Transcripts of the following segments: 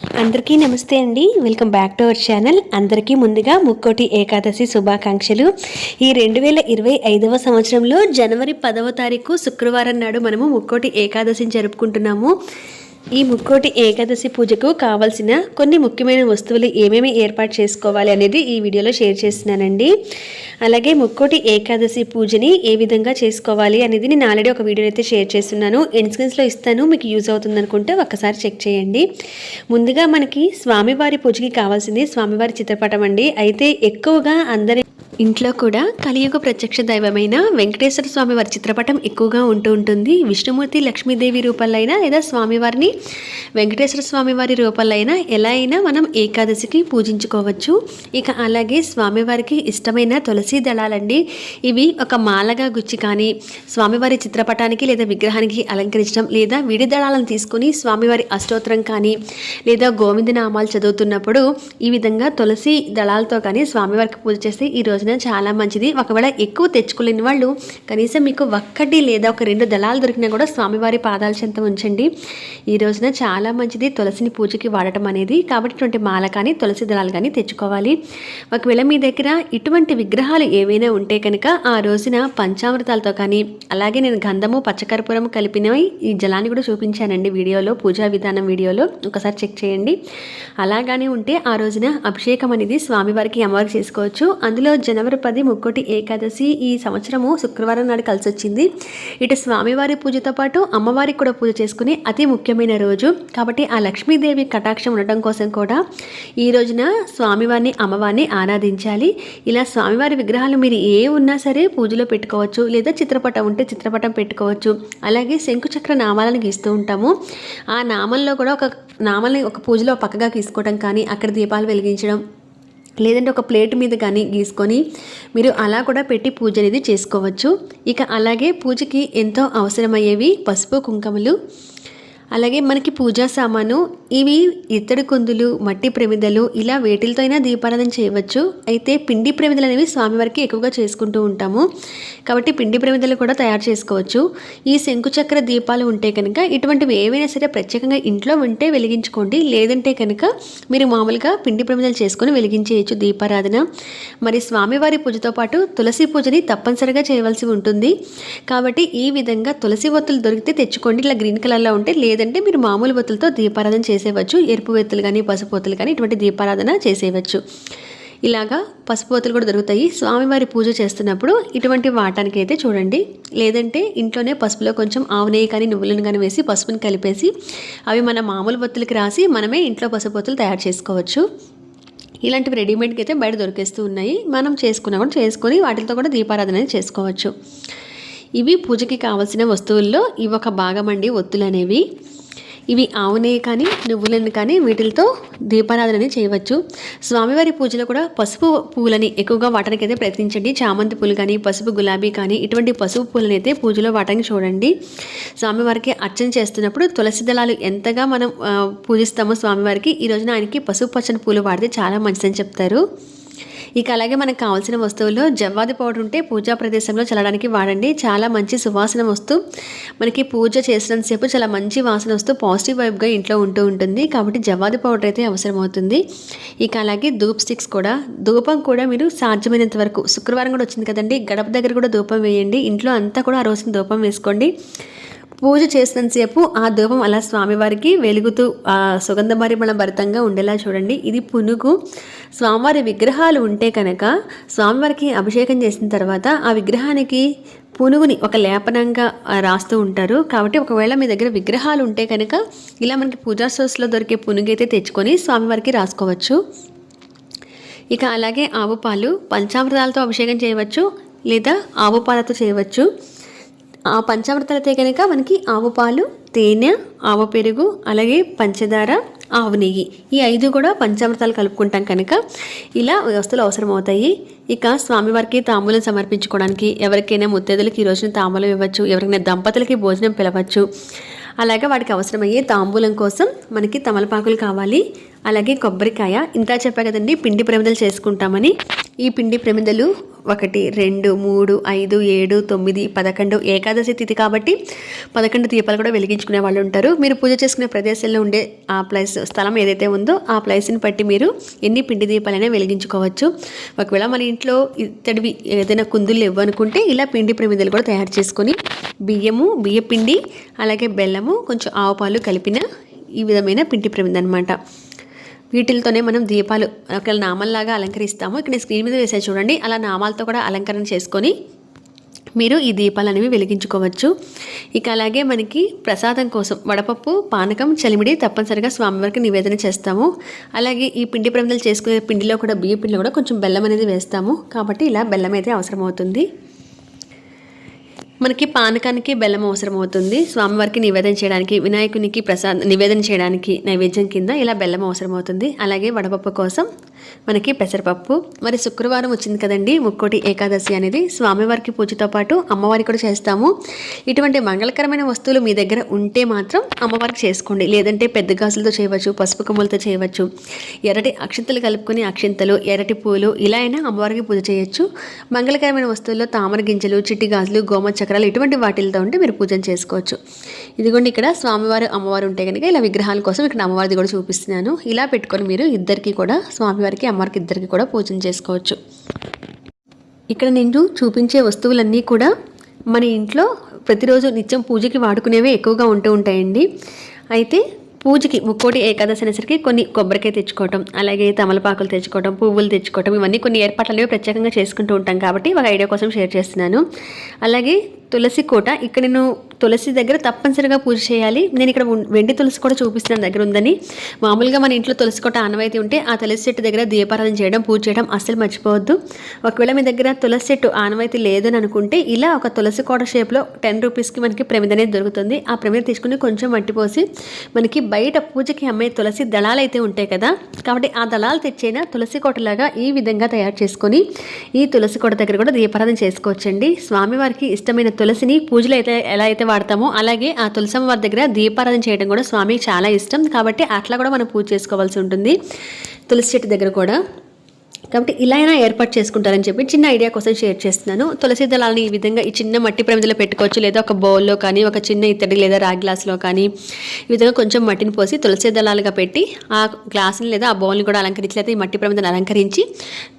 అందరికీ నమస్తే అండి. Welcome back to our channel అందరికీ ముందుగా ముక్కోటి ఏకాదశి శుభాకాంక్షలు. ఈ రెండు వేల ఇరవై ఐదవ సంవత్సరంలో జనవరి పదవ తారీఖు శుక్రవారం నాడు మనము ముక్కోటి ఏకాదశిని జరుపుకుంటున్నాము. ఈ ముక్కోటి ఏకాదశి పూజకు కావాల్సిన కొన్ని ముఖ్యమైన వస్తువులు ఏమేమి ఏర్పాటు చేసుకోవాలి అనేది ఈ వీడియోలో షేర్ చేస్తున్నానండి. అలాగే ముక్కోటి ఏకాదశి పూజని ఏ విధంగా చేసుకోవాలి అనేది నేను ఆల్రెడీ ఒక వీడియో అయితే షేర్ చేస్తున్నాను. ఎన్స్క్రీన్స్లో ఇస్తాను మీకు యూజ్ అవుతుంది అనుకుంటే ఒక్కసారి చెక్ చేయండి. ముందుగా మనకి స్వామివారి పూజకి కావాల్సింది స్వామివారి చిత్రపటం అండి. అయితే ఎక్కువగా అందరి ఇంట్లో కూడా కలియుగ ప్రత్యక్ష దైవమైన వెంకటేశ్వర స్వామి వారి చిత్రపటం ఎక్కువగా ఉంటూ ఉంటుంది. విష్ణుమూర్తి లక్ష్మీదేవి రూపాలైనా లేదా స్వామివారిని వెంకటేశ్వర స్వామి వారి రూపాలైనా ఎలా అయినా మనం ఏకాదశికి పూజించుకోవచ్చు. ఇక అలాగే స్వామివారికి ఇష్టమైన తులసి దళాలండి. ఇవి ఒక మాలగా గుచ్చి కానీ స్వామివారి చిత్రపటానికి లేదా విగ్రహానికి అలంకరించడం లేదా విడి దళాలను తీసుకుని స్వామివారి అష్టోత్తరం కానీ లేదా గోవింద నామాలు చదువుతున్నప్పుడు ఈ విధంగా తులసి దళాలతో కానీ స్వామివారికి పూజ చేస్తే ఈ రోజున చాలా మంచిది. ఒకవేళ ఎక్కువ తెచ్చుకోలేని వాళ్ళు కనీసం మీకు ఒక్కటి లేదా ఒక రెండు దళాలు దొరికినా కూడా స్వామివారి పాదాల చెంత ఉంచండి. ఈ రోజున చాలా మంచిది తులసిని పూజకి వాడటం అనేది. కాబట్టి ఇటువంటి మాల కానీ తులసి దళాలు కానీ తెచ్చుకోవాలి. ఒకవేళ మీ దగ్గర ఇటువంటి విగ్రహాలు ఏవైనా ఉంటే కనుక ఆ రోజున పంచామృతాలతో కానీ అలాగే నేను గంధము పచ్చకర్పూరం కలిపినవి ఈ జలాన్ని కూడా చూపించానండి వీడియోలో పూజా విధానం వీడియోలో. ఒకసారి చెక్ చేయండి. అలాగానే ఉంటే ఆ రోజున అభిషేకం అనేది స్వామివారికి అమ్మవారికి చేసుకోవచ్చు. అందులో జ జనవరి పది ముక్కోటి ఏకాదశి ఈ సంవత్సరము శుక్రవారం నాడు కలిసి వచ్చింది ఇటు స్వామివారి పూజతో పాటు అమ్మవారికి కూడా పూజ చేసుకునే అతి ముఖ్యమైన రోజు. కాబట్టి ఆ లక్ష్మీదేవి కటాక్షం ఉండటం కోసం కూడా ఈ రోజున స్వామివారిని అమ్మవారిని ఆరాధించాలి. ఇలా స్వామివారి విగ్రహాలు మీరు ఏ ఉన్నా సరే పూజలో పెట్టుకోవచ్చు. లేదా చిత్రపటం ఉంటే చిత్రపటం పెట్టుకోవచ్చు. అలాగే శంకుచక్ర నామాలను గీస్తూ ఉంటాము. ఆ నామంలో కూడా ఒక నామాలని ఒక పూజలో పక్కగా తీసుకోవడం కానీ అక్కడ దీపాలు వెలిగించడం లేదంటే ఒక ప్లేట్ మీద కానీ గీసుకొని మీరు అలా కూడా పెట్టి పూజ అనేది చేసుకోవచ్చు. ఇక అలాగే పూజకి ఎంతో అవసరమయ్యేవి పసుపు కుంకుమలు అలాగే మనకి పూజా సామాను ఇవి ఇత్తడి కుందులు మట్టి ప్రమిదలు ఇలా వేటిలతో అయినా దీపారాధన చేయవచ్చు. అయితే పిండి ప్రమిదలు అనేవి స్వామివారికి ఎక్కువగా చేసుకుంటూ ఉంటాము. కాబట్టి పిండి ప్రమిదలు కూడా తయారు చేసుకోవచ్చు. ఈ శంకుచక్ర దీపాలు ఉంటే కనుక ఇటువంటివి ఏవైనా సరే ప్రత్యేకంగా ఇంట్లో ఉంటే వెలిగించుకోండి. లేదంటే కనుక మీరు మామూలుగా పిండి ప్రమిదలు చేసుకొని వెలిగించేయచ్చు దీపారాధన. మరి స్వామివారి పూజతో పాటు తులసి పూజని తప్పనిసరిగా చేయవలసి ఉంటుంది. కాబట్టి ఈ విధంగా తులసి ఒత్తులు దొరికితే తెచ్చుకోండి. ఇలా గ్రీన్ కలర్లో ఉంటే లేదంటే మీరు మామూలు ఒత్తులతో దీపారాధన చేసేవచ్చు ఎరుపు ఒత్తులు కానీ పసుపు ఒత్తులు కానీ ఇటువంటి దీపారాధన చేసేయవచ్చు ఇలాగా పసుపోతులు కూడా దొరుకుతాయి. స్వామివారి పూజ చేస్తున్నప్పుడు ఇటువంటి వాటానికి అయితే చూడండి. లేదంటే ఇంట్లోనే పసుపులో కొంచెం ఆవు నెయ్యి కానీ నువ్వులను కానీ వేసి పసుపుని కలిపేసి అవి మన మామూలు బొత్తులకి రాసి మనమే ఇంట్లో పసుపోతులు తయారు చేసుకోవచ్చు. ఇలాంటివి రెడీమేడ్కి అయితే బయట దొరికేస్తూ ఉన్నాయి. మనం చేసుకున్నా కూడా చేసుకొని వాటితో కూడా దీపారాధన అనేది చేసుకోవచ్చు. ఇవి పూజకి కావాల్సిన వస్తువుల్లో ఇవి ఒక భాగం అండి ఒత్తులు అనేవి. ఇవి ఆవునే కానీ నువ్వులను కానీ వీటితో దీపారాధనని చేయవచ్చు. స్వామివారి పూజలో కూడా పసుపు పూలని ఎక్కువగా వాటానికి అయితే ప్రయత్నించండి. చామంతి పూలు కానీ పసుపు గులాబీ కానీ ఇటువంటి పసుపు పూలని అయితే పూజలో వాటానికి చూడండి. స్వామివారికి అర్చన చేస్తున్నప్పుడు తులసి దళాలు ఎంతగా మనం పూజిస్తామో స్వామివారికి ఈ రోజున ఆయనకి పసుపు పచ్చని పూలు వాడితే చాలా మంచిదని చెప్తారు. ఇక అలాగే మనకు కావాల్సిన వస్తువుల్లో జవ్వాది పౌడర్ ఉంటే పూజా ప్రదేశంలో చల్లడానికి వాడండి. చాలా మంచి సువాసన వస్తూ మనకి పూజ చేసినంతసేపు చాలా మంచి వాసన వస్తూ పాజిటివ్ వైబ్గా ఇంట్లో ఉంటూ ఉంటుంది. కాబట్టి జవ్వాది పౌడర్ అయితే అవసరం అవుతుంది ఇక అలాగే ధూప్ స్టిక్స్ కూడా. ధూపం కూడా మీరు సాధ్యమైనంత వరకు శుక్రవారం కూడా వచ్చింది కదండి గడప దగ్గర కూడా ధూపం వేయండి. ఇంట్లో అంతా కూడా ఆ రోజున ధూపం వేసుకోండి. పూజ చేసినంతసేపు ఆ ధూపం అలా స్వామివారికి వెలుగుతూ సుగంధ పరిమళ భరితంగా ఉండేలా చూడండి. ఇది పునుగు. స్వామివారి విగ్రహాలు ఉంటే కనుక స్వామివారికి అభిషేకం చేసిన తర్వాత ఆ విగ్రహానికి పునుగుని ఒక లేపనంగా రాస్తూ ఉంటారు. కాబట్టి ఒకవేళ మీ దగ్గర విగ్రహాలు ఉంటే కనుక ఇలా మనకి పూజా సోస్లో దొరికే పునుగు అయితే తెచ్చుకొని స్వామివారికి రాసుకోవచ్చు. ఇక అలాగే ఆవు పాలు పంచామృతాలతో అభిషేకం చేయవచ్చు లేదా ఆవు పాలతో చేయవచ్చు. ఆ పంచామృతాలతో కనుక మనకి ఆవు పాలు తేనె ఆవు పెరుగు అలాగే పంచదార ఆవు నెయ్యి ఈ ఐదు కూడా పంచామృతాలు కలుపుకుంటాం కనుక ఇలా వస్తువులు అవసరం అవుతాయి ఇక స్వామివారికి తాంబూలం సమర్పించుకోవడానికి ఎవరికైనా ముత్తైదులకి ఈ రోజున తాంబూలం ఇవ్వచ్చు ఎవరికైనా దంపతులకి భోజనం పిలవచ్చు. అలాగే వాటికి అవసరమయ్యే తాంబూలం కోసం మనకి తమలపాకులు కావాలి అలాగే కొబ్బరికాయ. ఇంత చెప్పా కదండి పిండి ప్రమిదలు చేసుకుంటామని. ఈ పిండి ప్రమిదలు ఒకటి రెండు మూడు ఐదు ఏడు తొమ్మిది పదకొండు ఏకాదశి తిథి కాబట్టి పదకొండు దీపాలు కూడా వెలిగించుకునే వాళ్ళు ఉంటారు. మీరు పూజ చేసుకునే ప్రదేశంలో ఉండే ఆ ప్లేస్ స్థలం ఏదైతే ఉందో ఆ ప్లేస్ని బట్టి మీరు ఎన్ని పిండి దీపాలైనా వెలిగించుకోవచ్చు. ఒకవేళ మన ఇంట్లో ఇత్తడివి ఏదైనా కుందులు ఇవ్వనుకుంటే ఇలా పిండి ప్రమిదలు కూడా తయారు చేసుకొని బియ్యము బియ్య పిండి అలాగే బెల్లము కొంచెం ఆవు పాలు కలిపిన ఈ విధమైన పిండి ప్రమిద అనమాట వీటిలతోనే మనం దీపాలు ఒకవేళ నామల్లాగా అలంకరిస్తాము ఇక్కడ స్క్రీన్ మీద వేసే చూడండి. అలా నామాలతో కూడా అలంకరణ చేసుకొని మీరు ఈ దీపాలు అనేవి వెలిగించుకోవచ్చు. ఇక అలాగే మనకి ప్రసాదం కోసం వడపప్పు పానకం చలిమిడి తప్పనిసరిగా స్వామివారికి నివేదన చేస్తాము. అలాగే ఈ పిండి ప్రమిదలు చేసుకునే పిండిలో కూడా బియ్య పిండిలో కూడా కొంచెం బెల్లం అనేది వేస్తాము. కాబట్టి ఇలా బెల్లం అయితే అవసరమవుతుంది. మనకి పానకానికి బెల్లం అవసరం అవుతుంది స్వామివారికి నివేదన చేయడానికి వినాయకునికి ప్రసాద్ నివేదన చేయడానికి నైవేద్యం కింద ఇలా బెల్లం అవసరం అవుతుంది అలాగే వడపప్పు కోసం మనకి పెసరపప్పు. మరి శుక్రవారం వచ్చింది కదండి ముక్కోటి ఏకాదశి అనేది. స్వామివారికి పూజతో పాటు అమ్మవారికి కూడా చేస్తాము. ఇటువంటి మంగళకరమైన వస్తువులు మీ దగ్గర ఉంటే మాత్రం అమ్మవారికి చేసుకోండి. లేదంటే పెద్ద గాజులతో చేయవచ్చు పసుపు కొమ్ములతో చేయవచ్చు. ఎర్రటి అక్షింతలు కలుపుకొని అక్షింతలు ఎర్రటి పూలు ఇలా అయినా అమ్మవారికి పూజ చేయొచ్చు. మంగళకరమైన వస్తువుల్లో తామర గింజలు చిట్టి గాజులు గోమ చక్రాలు ఇటువంటి వాటిలతో ఉంటే మీరు పూజను చేసుకోవచ్చు. ఇదిగోండి ఇక్కడ స్వామివారు అమ్మవారు ఉంటే కనుక ఇలా విగ్రహాల కోసం ఇక్కడ అమ్మవారిది కూడా చూపిస్తున్నాను. ఇలా పెట్టుకొని మీరు ఇద్దరికి కూడా స్వామివారి అమ్మవారికి ఇద్దరికి కూడా పూజన చేసుకోవచ్చు. ఇక్కడ నేను చూపించే వస్తువులన్నీ కూడా మన ఇంట్లో ప్రతిరోజు నిత్యం పూజకి వాడుకునేవే ఎక్కువగా ఉంటూ ఉంటాయండి. అయితే పూజకి ముక్కోటి ఏకాదశి అనేసరికి కొన్ని కొబ్బరికాయ తెచ్చుకోవటం అలాగే తమలపాకులు తెచ్చుకోవటం పువ్వులు తెచ్చుకోవటం ఇవన్నీ కొన్ని ఏర్పాట్లు అనేవి ప్రత్యేకంగా చేసుకుంటూ ఉంటాం కాబట్టి ఒక ఐడియా కోసం షేర్ చేస్తున్నాను. అలాగే తులసి కోట. ఇక్కడ నేను తులసి దగ్గర తప్పనిసరిగా పూజ చేయాలి. నేను ఇక్కడ వెండి తులసి కూడా చూపిస్తున్నాను దగ్గర ఉందని. మామూలుగా మన ఇంట్లో తులసి కోట ఆనవాయితీ ఉంటే ఆ తులసి చెట్టు దగ్గర దీపారాధన చేయడం పూజ చేయడం అస్సలు మర్చిపోవద్దు. ఒకవేళ మీ దగ్గర తులసి చెట్టు ఆనవాయితీ లేదని అనుకుంటే ఇలా ఒక తులసి కోట షేప్లో టెన్ రూపీస్కి మనకి ప్రమిద అనేది దొరుకుతుంది. ఆ ప్రమిద తీసుకుని కొంచెం మట్టి పోసి మనకి బయట పూజకి అమ్మే తులసి దళాలు అయితే ఉంటాయి కదా. కాబట్టి ఆ దళాలు తెచ్చిన తులసి కోటలాగా ఈ విధంగా తయారు చేసుకొని ఈ తులసి కోట దగ్గర కూడా దీపారాధన చేసుకోవచ్చండి. స్వామివారికి ఇష్టమైన తులసిని పూజలు అయితే ఎలా అయితే వాడతామో అలాగే ఆ తులసమ్మ వారి దగ్గర దీపారాధన చేయడం కూడా స్వామికి చాలా ఇష్టం. కాబట్టి అట్లా కూడా మనం పూజ చేసుకోవాల్సి ఉంటుంది. తులసి చెట్టు దగ్గర కూడా. కాబట్టి ఇలా అయినా ఏర్పాటు చేసుకుంటారని చెప్పి చిన్న ఐడియా కోసం షేర్ చేస్తున్నాను. తులసి దళాలను ఈ విధంగా ఈ చిన్న మట్టి ప్రమిదలో పెట్టుకోవచ్చు. లేదా ఒక బౌల్లో కానీ ఒక చిన్న ఇత్తడి లేదా రాగి గ్లాస్లో కానీ ఈ విధంగా కొంచెం మట్టిని పోసి తులసి దళాలుగా పెట్టి ఆ గ్లాసుని లేదా ఆ బౌల్ని కూడా అలంకరించి లేదా ఈ మట్టి ప్రమిదను అలంకరించి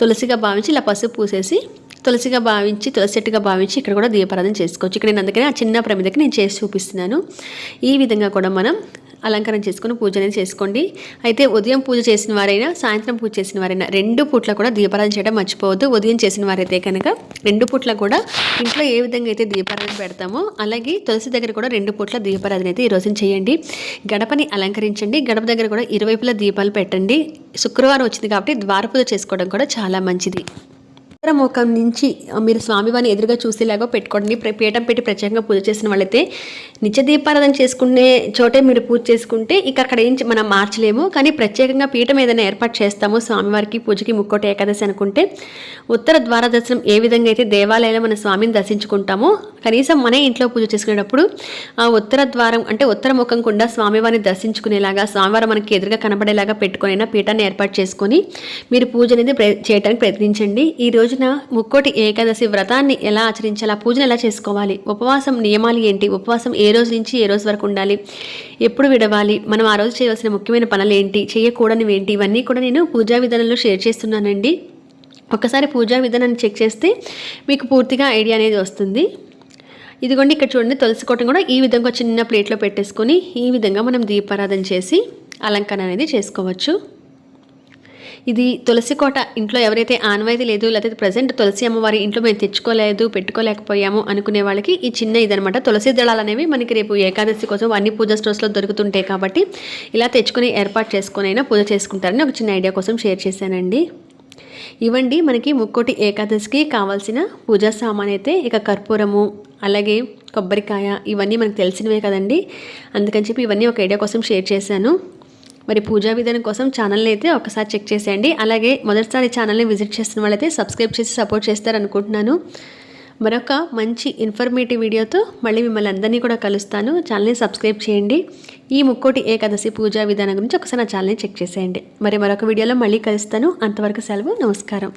తులసిగా భావించి ఇలా పసుపు పూసేసి తులసిగా భావించి తులసి చెట్టుగా భావించి ఇక్కడ కూడా దీపారాధన చేసుకోవచ్చు. ఇక్కడ నేను అందుకని ఆ చిన్న ప్రమిదకి నేను చేసి చూపిస్తున్నాను. ఈ విధంగా కూడా మనం అలంకరణ చేసుకుని పూజ అనేది చేసుకోండి. అయితే ఉదయం పూజ చేసిన వారైనా సాయంత్రం పూజ చేసిన వారైనా రెండు పూట్ల కూడా దీపారాధన చేయడం మర్చిపోవద్దు. ఉదయం చేసిన వారైతే కనుక రెండు పూట్ల కూడా ఇంట్లో ఏ విధంగా అయితే దీపారాధన పెడతామో అలాగే తులసి దగ్గర కూడా రెండు పూట్ల దీపారాధన అయితే ఈరోజు చేయండి. గడపని అలంకరించండి. గడప దగ్గర కూడా ఇరువైపుల దీపాలు పెట్టండి. శుక్రవారం వచ్చింది కాబట్టి ద్వారపూజ చేసుకోవడం కూడా చాలా మంచిది. ముఖం నుంచి మీరు స్వామివారిని ఎదురుగా చూసేలాగా పెట్టుకోండి. పీఠం పెట్టి ప్రత్యేకంగా పూజ చేసిన వాళ్ళైతే నిత్య దీపారాధన చేసుకునే చోటే మీరు పూజ చేసుకుంటే ఇక అక్కడ ఏం మనం మార్చలేము. కానీ ప్రత్యేకంగా పీఠం ఏదైనా ఏర్పాటు చేస్తాము స్వామివారికి పూజకి ముక్కోటి ఏకాదశి అనుకుంటే. ఉత్తర ద్వార దర్శనం ఏ విధంగా అయితే దేవాలయంలో మన స్వామిని దర్శించుకుంటామో కనీసం మన ఇంట్లో పూజ చేసుకునేటప్పుడు ఆ ఉత్తర ద్వారం అంటే ఉత్తర ముఖం కుండా స్వామివారిని దర్శించుకునేలాగా స్వామివారం మనకి ఎదురుగా కనబడేలాగా పెట్టుకునైనా పీఠాన్ని ఏర్పాటు చేసుకొని మీరు పూజ అనేది చేయడానికి ప్రయత్నించండి. ఈ రోజున ముక్కోటి ఏకాదశి వ్రతాన్ని ఎలా ఆచరించాలి? పూజను ఎలా చేసుకోవాలి? ఉపవాసం నియమాలు ఏంటి? ఉపవాసం ఏ రోజు నుంచి ఏ రోజు వరకు ఉండాలి? ఎప్పుడు విడవాలి? మనం ఆ రోజు చేయవలసిన ముఖ్యమైన పనులు ఏంటి? చేయకూడనివి ఏంటి? ఇవన్నీ కూడా నేను పూజా విధానంలో షేర్ చేస్తున్నానండి. ఒకసారి పూజా విధానాన్ని చెక్ చేస్తే మీకు పూర్తిగా ఐడియా అనేది వస్తుంది. ఇదిగోండి ఇక్కడ చూడండి తులసి కూడా ఈ విధంగా చిన్న ప్లేట్లో పెట్టేసుకొని ఈ విధంగా మనం దీపారాధన చేసి అలంకరణ అనేది చేసుకోవచ్చు. ఇది తులసి కోట ఇంట్లో ఎవరైతే ఆనవాయితీ లేదు లేకపోతే ప్రజెంట్ తులసి అమ్మవారి ఇంట్లో మేము తెచ్చుకోలేదు పెట్టుకోలేకపోయాము అనుకునే వాళ్ళకి ఈ చిన్న ఇదనమాట తులసి దళాలు అనేవి మనకి రేపు ఏకాదశి కోసం అన్ని పూజ స్టోర్స్లో దొరుకుతుంటాయి కాబట్టి ఇలా తెచ్చుకుని ఏర్పాటు చేసుకుని అయినా పూజ చేసుకుంటారని ఒక చిన్న ఐడియా కోసం షేర్ చేశానండి. ఇవ్వండి మనకి ముక్కోటి ఏకాదశికి కావాల్సిన పూజా సామాన్ అయితే ఇక కర్పూరము అలాగే కొబ్బరికాయ ఇవన్నీ మనకు తెలిసినవే కదండి. అందుకని చెప్పి ఇవన్నీ ఒక ఐడియా కోసం షేర్ చేశాను. మరి పూజా విధానం కోసం ఛానల్ని అయితే ఒకసారి చెక్ చేసేయండి. అలాగే మొదటిసారి ఛానల్ని విజిట్ చేస్తున్న వాళ్ళైతే సబ్స్క్రైబ్ చేసి సపోర్ట్ చేస్తారనుకుంటున్నాను. మరొక మంచి ఇన్ఫర్మేటివ్ వీడియోతో మళ్ళీ మిమ్మల్ని అందరినీ కూడా కలుస్తాను. ఛానల్ని సబ్స్క్రైబ్ చేయండి. ఈ ముక్కోటి ఏకాదశి పూజా విధానం గురించి ఒకసారి నా ఛానల్ని చెక్ చేసేయండి. మరి మరొక వీడియోలో మళ్ళీ కలుస్తాను. అంతవరకు సెలవు నమస్కారం.